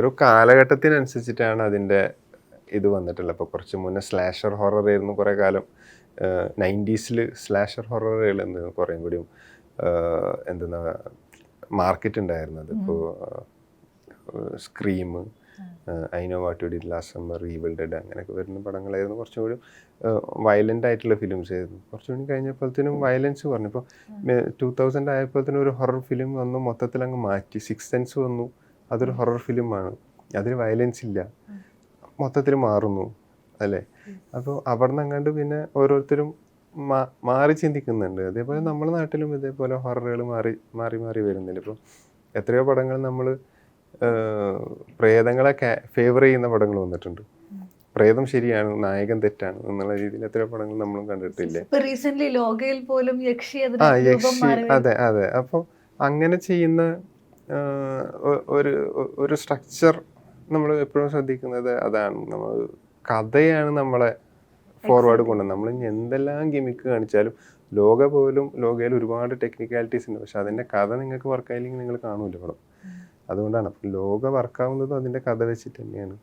ഓരോ കാലഘട്ടത്തിനനുസരിച്ചിട്ടാണ് അതിന്റെ ഇത് വന്നിട്ടുള്ളത്. അപ്പോൾ കുറച്ച് മുന്നേ സ്ലാഷർ ഹൊറർ ആയിരുന്നു കുറേ കാലം. നയന്റീസിൽ സ്ലാഷർ ഹൊററുകൾ എന്ന് കുറേയും കൂടിയും എന്തെന്നാ മാർക്കറ്റ് ഉണ്ടായിരുന്നത്. ഇപ്പോൾ scream I know what did last summer evil dead അങ്ങനെയൊക്കെ വരുന്ന പടങ്ങളായിരുന്നു. കുറച്ചും കൂടി വയലന്റ് ആയിട്ടുള്ള ഫിലിംസ് ആയിരുന്നു. കുറച്ചും കൂടി കഴിഞ്ഞപ്പോഴത്തേനും വയലൻസ് പറഞ്ഞു ഇപ്പോൾ ടൂ തൗസൻഡ് ആയപ്പോഴത്തേനും ഒരു ഹൊറർ ഫിലിം വന്നു. മൊത്തത്തിൽ അങ്ങ് മാറ്റി. സിക്സ് സെൻസ് വന്നു. അതൊരു ഹൊറർ ഫിലിമാണ് അതിൽ വയലൻസ് ഇല്ല. മൊത്തത്തിൽ മാറുന്നു അല്ലേ? അപ്പോൾ അവിടെ നിന്ന് അങ്ങോട്ട് പിന്നെ ഓരോരുത്തരും മാ- മാറി ചിന്തിക്കുന്നുണ്ട്. അതേപോലെ നമ്മുടെ നാട്ടിലും ഇതേപോലെ ഹൊററുകൾ മാറി മാറി മാറി വരുന്നുണ്ട് ഇപ്പോൾ എത്രയോ പടങ്ങൾ നമ്മൾ പ്രേതങ്ങളെ ഫേവർ ചെയ്യുന്ന പടങ്ങൾ വന്നിട്ടുണ്ട്. പ്രേതം ശരിയാണ് നായകൻ തെറ്റാണ് എന്നുള്ള രീതിയിൽ എത്രയോ പടങ്ങൾ നമ്മളും കണ്ടിട്ടില്ലേ. റീസെന്റ് ലോകയിൽ പോലും യക്ഷി അതെ അതെ. അപ്പോൾ അങ്ങനെ ചെയ്യുന്ന ഒരു ഒരു സ്ട്രക്ചർ നമ്മൾ എപ്പോഴും ശ്രദ്ധിക്കുന്നത് അതാണ്. നമ്മൾ കഥയാണ് നമ്മളെ ഫോർവേഡ് കൊണ്ടുവന്നത് നമ്മൾ എന്തെല്ലാം ഗിമിക്ക് കാണിച്ചാലും ലോക പോലും ലോകയിൽ ഒരുപാട് ടെക്നിക്കാലിറ്റീസ് ഉണ്ട്. പക്ഷെ അതിന്റെ കഥ നിങ്ങൾക്ക് വർക്കായില്ലെങ്കിൽ നിങ്ങൾ കാണൂല പടം. അതുകൊണ്ടാണ്. ലോക വർക്കാവുന്നതും അതിന്റെ കഥ വെച്ചിട്ട് തന്നെയാണ്.